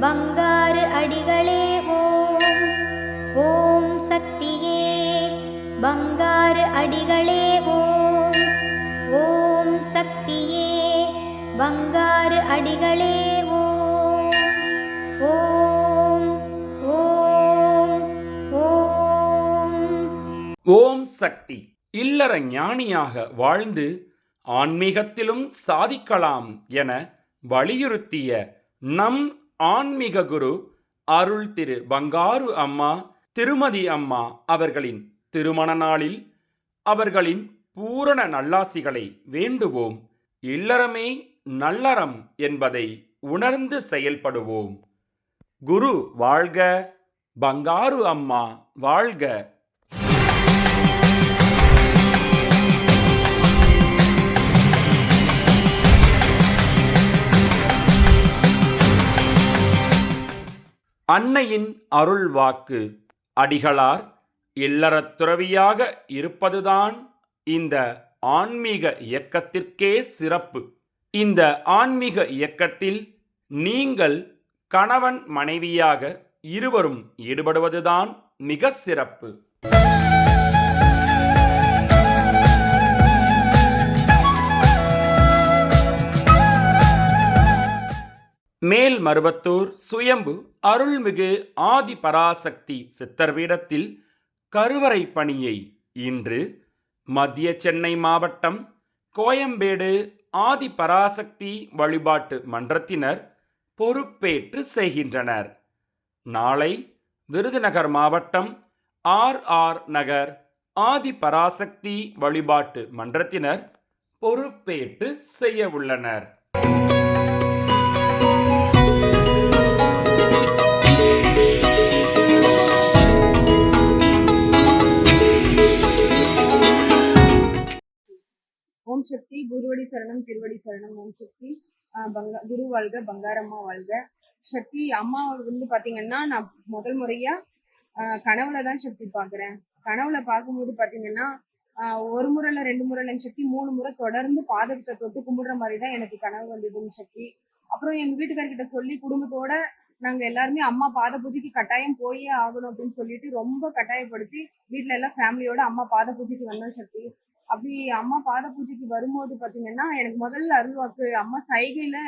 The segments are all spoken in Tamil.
பங்காரு அடிகளே ஓம். ஓம் சக்தியே பங்காரு அடிகளே ஓம். ஓம் சக்தியே பங்காரு அடிகளே ஓம். ஓம் ஓம் ஓம். ஓம் சக்தி. இல்லற ஞானியாக வாழ்ந்து ஆன்மீகத்திலும் சாதிக்கலாம் என வலியுறுத்திய நம் ஆன்மீக குரு அருள் திரு பங்காரு அம்மா திருமதி அம்மா அவர்களின் திருமண நாளில் அவர்களின் பூரண நல்லாசிகளை வேண்டுவோம். இல்லறமே நல்லறம் என்பதை உணர்ந்து செயல்படுவோம். குரு வாழ்க பங்காரு அம்மா வாழ்க. அன்னையின் அருள் வாக்கு அடிகளார் இல்லறத்துறவியாக இருப்பதுதான் இந்த ஆன்மீக இயக்கத்திற்கே சிறப்பு. இந்த ஆன்மீக இயக்கத்தில் நீங்கள் கணவன் மனைவியாக இருவரும் ஈடுபடுவதுதான் மிக சிறப்பு. மேல் மருவத்தூர் சுயம்பு அருள்மிகு ஆதி பராசக்தி சித்தர் பீடத்தில் கருவறை பணியை இன்று மத்திய சென்னை மாவட்டம் கோயம்பேடு ஆதி பராசக்தி வழிபாட்டு மன்றத்தினர் பொறுப்பேற்று செய்கின்றனர். நாளை விருதுநகர் மாவட்டம் ஆர் ஆர் நகர் ஆதி பராசக்தி வழிபாட்டு மன்றத்தினர் பொறுப்பேற்று செய்ய உள்ளனர். ஓம் சக்தி குருவடி சரணம் திருவடி சரணம் ஓம் சக்தி. பங்கா குரு வாழ்க பங்காரம்மா வாழ்க. சக்தி அம்மா வந்து பாத்தீங்கன்னா நான் முதல் முறையா ஆஹ் கனவுல தான் சக்தி பாக்குறேன். கனவுல பார்க்கும்போது பாத்தீங்கன்னா ஒரு முறைல ரெண்டு முறைல சக்தி மூணு முறை தொடர்ந்து பாதகத்தை தொட்டு கும்பிடுற மாதிரி தான் எனக்கு கனவு வந்ததுன்னு சக்தி. அப்புறம் எங்க வீட்டுக்காரர்கிட்ட சொல்லி குடும்பத்தோட நாங்க எல்லாருமே அம்மா பாத பூஜைக்கு கட்டாயம் போயே ஆகணும் அப்படின்னு சொல்லிட்டு ரொம்ப கட்டாயப்படுத்தி வீட்டுல எல்லாம் ஃபேமிலியோட அம்மா பாத பூஜைக்கு வந்தோம் சக்தி. அப்படி அம்மா பாத பூஜைக்கு வரும்போது பாத்தீங்கன்னா எனக்கு முதல்ல அருள்வாக்கு அம்மா சைகையில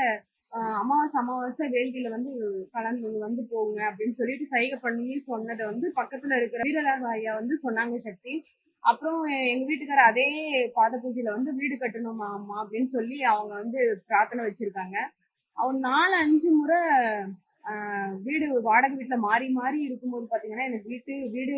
அமாவாசை அமாவாசை வேள்வியில வந்து கலந்து வந்து போங்க அப்படின்னு சொல்லிட்டு சைகை பண்ணி சொன்னதை வந்து பக்கத்துல இருக்கிற வீரலாக ஐயா வந்து சொன்னாங்க சக்தி. அப்புறம் எங்க வீட்டுக்காரர் அதே பாத பூஜையில வந்து வீடு கட்டணுமா அம்மா அப்படின்னு சொல்லி அவங்க வந்து பிரார்த்தனை வச்சிருக்காங்க. அவங்க நாலு அஞ்சு முறை வீடு வாடகை வீட்டுல மாறி மாறி இருக்கும்போது பாத்தீங்கன்னா எனக்கு வீட்டு வீடு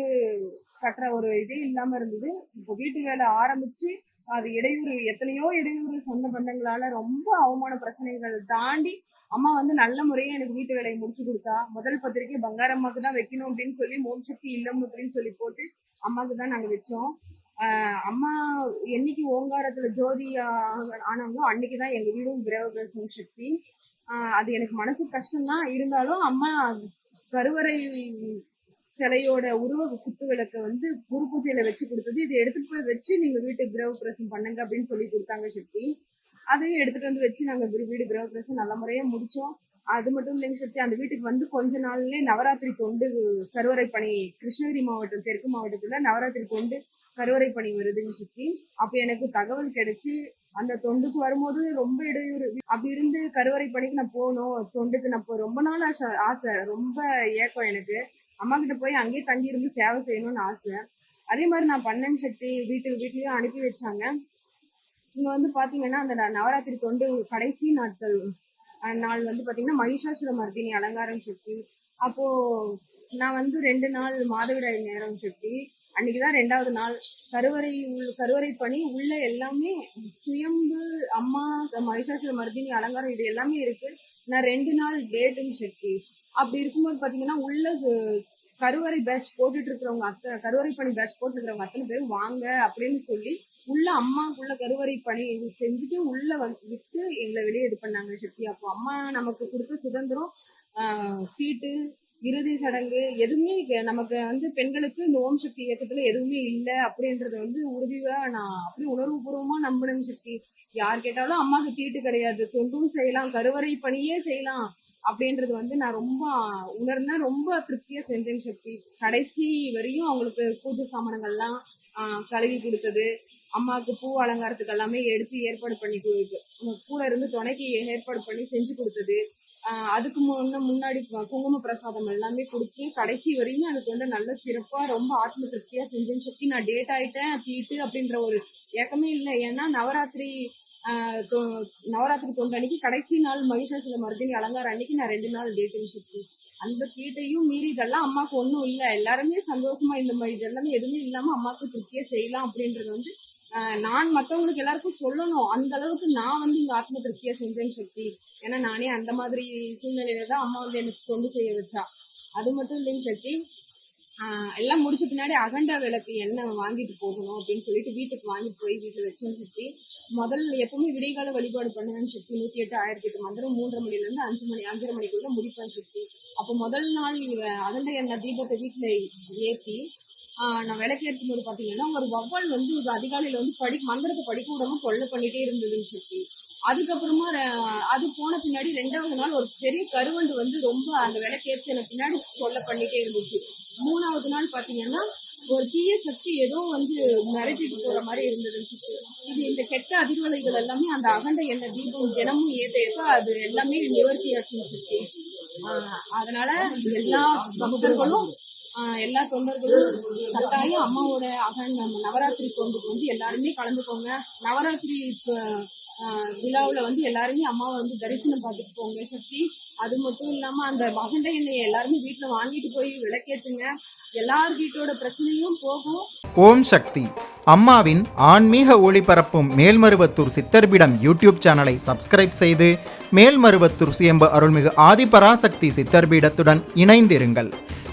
கட்டுற ஒரு இதே இல்லாம இருந்தது. இப்போ வீட்டு வேலை ஆரம்பிச்சு அது இடையூறு எத்தனையோ இடையூறு சொந்த பந்தங்களால ரொம்ப அவமான பிரச்சனைகள் தாண்டி அம்மா வந்து நல்ல முறையே எனக்கு வீட்டு வேலையை முடிச்சு கொடுத்தா முதல் பத்திரிக்கை பங்காரம்மாக்கு தான் வைக்கணும் அப்படின்னு சொல்லி மோம் சக்தி இல்லம் அப்படின்னு சொல்லி போட்டு அம்மாவுக்கு தான் நாங்க வச்சோம். ஆஹ் அம்மா என்னைக்கு ஓங்காரத்துல ஜோதி ஆக- ஆனாங்களோ அன்னைக்குதான் எங்க வீடும் கிரகபிரசம் சக்தி. அது எனக்கு மனசு கஷ்டம்தான். இருந்தாலும் அம்மா கருவறை சிலையோட உருவ குத்து விளக்க வந்து குரு பூஜையில வச்சு கொடுத்தது. இதை எடுத்துட்டு போய் வச்சு நீங்க வீட்டு கிரக பிரசம் பண்ணுங்க அப்படின்னு சொல்லி கொடுத்தாங்க சக்தி அதையும் எடுத்துட்டு வந்து வச்சு நாங்க வீடு கிரக பிரசம் நல்ல முறையா முடிச்சோம். அது மட்டும் இல்லைங்க சக்தி அந்த வீட்டுக்கு வந்து கொஞ்ச நாள்லயே நவராத்திரி தொண்டு கருவறை பணி கிருஷ்ணகிரி மாவட்டம் தெற்கு மாவட்டத்துல நவராத்திரி தொண்டு கருவறை பணி வருதுங்க சக்தி அப்ப எனக்கு தகவல் கிடைச்சு அந்த தொண்டுக்கு வரும்போது ரொம்ப இடையூறு. அப்படி இருந்து கருவறை பணிக்கு நான் போகணும் தொண்டுக்கு நான் ரொம்ப நாள் ஆசை ஆசை ரொம்ப ஏக்கம் எனக்கு. அம்மா கிட்ட போய் அங்கேயே தங்கி இருந்து சேவை செய்யணும்னு ஆசை. அதே மாதிரி நான் பண்ணன் சக்தி வீட்டுக்கு வீட்லயும் அனுப்பி வச்சாங்க. இங்க வந்து பாத்தீங்கன்னா அந்த நவராத்திரி தொண்டு கடைசி நாட்கள் நாள் வந்து பார்த்தீங்கன்னா மகிஷாசுர மர்தினி அலங்காரம் சுற்றி அப்போது நான் வந்து ரெண்டு நாள் மாதவிடாய் நேரம் செட்டி. அன்னைக்கு தான் ரெண்டாவது நாள். கருவறை உள் கருவறை பணி உள்ள எல்லாமே சுயம்பு அம்மா மகிஷாசுர மர்தினி அலங்காரம் இது எல்லாமே இருக்கு. நான் ரெண்டு நாள் டேட்டுன்னு சக்தி அப்படி இருக்கும்போது பார்த்தீங்கன்னா உள்ள கருவறை பேட்ச் போட்டுட்டு இருக்கிறவங்க அத்தனை கருவறை பணி பேட்ச் போட்டு இருக்கிறவங்க அத்தனை பேரும் வாங்க அப்படின்னு சொல்லி உள்ள அம்மாக்குள்ள கருவறை பணி செஞ்சுட்டு உள்ள விட்டு எங்களை வெளியே இது பண்ணாங்க சக்தி. அப்போ அம்மா நமக்கு கொடுத்த சுதந்திரம் சீட்டு தீட்டு இறுதி சடங்கு எதுவுமே நமக்கு வந்து பெண்களுக்கு இந்த ஓம் சக்தி இயக்கத்துல எதுவுமே இல்லை அப்படின்றத வந்து உறுதியா நான் அப்படி உணர்வுபூர்வமா நம்பினேன் சக்தி. யார் கேட்டாலும் அம்மாக்கு தீட்டு கிடையாது. தொண்டும் செய்யலாம் கருவறை பணியே செய்யலாம் அப்படின்றது வந்து நான் ரொம்ப உணர்ந்தேன் ரொம்ப திருப்தியா செஞ்சேன் சக்தி. கடைசி வரையும் அவங்களுக்கு பூஜை சாமானங்கள்லாம் கழுவி கொடுத்தது. அம்மாவுக்கு பூ அலங்காரத்துக்கு எல்லாமே எடுத்து ஏற்பாடு பண்ணி கூட இருந்து துணைக்கு ஏற்பாடு பண்ணி செஞ்சு கொடுத்தது. அதுக்கு முன்ன முன்னாடி குங்கும பிரசாதம் எல்லாமே கொடுத்து கடைசி வரையும் எனக்கு வந்து நல்ல சிறப்பாக ரொம்ப ஆத்ம திருப்தியாக செஞ்சேன்னு சொல்லி நான் டேட் ஆயிட்டேன் தீட்டு அப்படின்ற ஒரு ஏக்கமே இல்லை. ஏன்னா நவராத்திரி தொ- நவராத்திரி தொண்டு அன்னைக்கு கடைசி நாள் மகிஷாசுல மருதினி அலங்காரம் அன்னைக்கு நான் ரெண்டு நாள் டேட்டு சக்தி அந்த தீட்டையும் மீறி இதெல்லாம் அம்மாவுக்கு ஒன்றும் இல்லை. எல்லாருமே சந்தோஷமா இந்த மாதிரி இதெல்லாமே எதுவுமே இல்லாமல் அம்மாவுக்கு திருப்தியாக செய்யலாம் அப்படின்றது வந்து நான் மற்றவங்களுக்கு எல்லாருக்கும் சொல்லணும். அந்த அளவுக்கு நான் வந்து இங்கே ஆத்ம திருப்தியாக செஞ்சேன் சக்தி ஏன்னா நானே அந்த மாதிரி சூழ்நிலையில தான் அம்மா வந்து எனக்கு கொண்டு செய்ய வச்சா. அது மட்டும் இல்லைங்க சக்தி எல்லாம் முடிச்ச பின்னாடி அகண்ட விளக்கு எண்ணெய் வாங்கிட்டு போகணும் அப்படின்னு சொல்லிட்டு வீட்டுக்கு வாங்கிட்டு போய் வீட்டில் வச்சேன்னு சக்தி முதல்ல எப்பவுமே விடைகால வழிபாடு பண்ணுவேன் சக்தி நூற்றி எட்டு ஆயிரத்தி எட்டு மந்திரம் மூன்றரை மணிலேருந்து அஞ்சு மணி அஞ்சரை மணிக்குள்ள முடிப்பேன் சக்தி அப்போ முதல் நாள் அகண்ட எண்ணெய் தீபத்தை வீட்டில் ஏற்றி நான் விளக்கேற்றும் போது பார்த்தீங்கன்னா ஒரு வவ்வால் வந்து ஒரு அதிகாலையில் வந்து படி மந்திரத்தை படிக்க விடாம கொள்ளை பண்ணிட்டே இருந்ததுன்னு சக்தி அதுக்கப்புறமா அது போன பின்னாடி ரெண்டாவது நாள் ஒரு பெரிய கருவண்டு வந்து ரொம்ப அந்த விளக்கேற்றின பின்னாடி கொள்ளை பண்ணிட்டே இருந்துச்சு. மூணாவது நாள் பார்த்தீங்கன்னா ஒரு தீய சக்தி ஏதோ வந்து மிரட்டிட்டு போற மாதிரி இருந்ததுன்னு இது இந்த கெட்ட அதிர்வலைகள் எல்லாமே அந்த அகண்ட எண்ணெய் தீபம் தினமும் ஏத்த ஏத்த அது எல்லாமே நிவர்த்தி ஆச்சுன்னு சக்தி அதனால எல்லா பக்தர்களும் எல்லா தொண்டர்களும் கட்டாயம் அம்மாவோட அகன் நவராத்திரி தொண்டுக்கு வந்து எல்லாருமே கலந்துக்கோங்க. நவராத்திரி விழாவில் வந்து எல்லாருமே அம்மாவை வந்து தரிசனம் பார்த்துட்டு போங்க சக்தி. அது மட்டும் இல்லாமல் அந்த மகண்ட எண்ணெயை எல்லாருமே வீட்டில் வாங்கிட்டு போய் விளக்கேற்றுங்க எல்லார் வீட்டோட பிரச்சனையும் போகும். ஓம் சக்தி. அம்மாவின் ஆன்மீக ஒளிபரப்பும் மேல்மருவத்தூர் சித்தர்பிடம் யூடியூப் சேனலை சப்ஸ்கிரைப் செய்து மேல்மருவத்தூர் சுயம்பு அருள்மிகு ஆதிபராசக்தி சித்தர்பீடத்துடன் இணைந்திருங்கள்.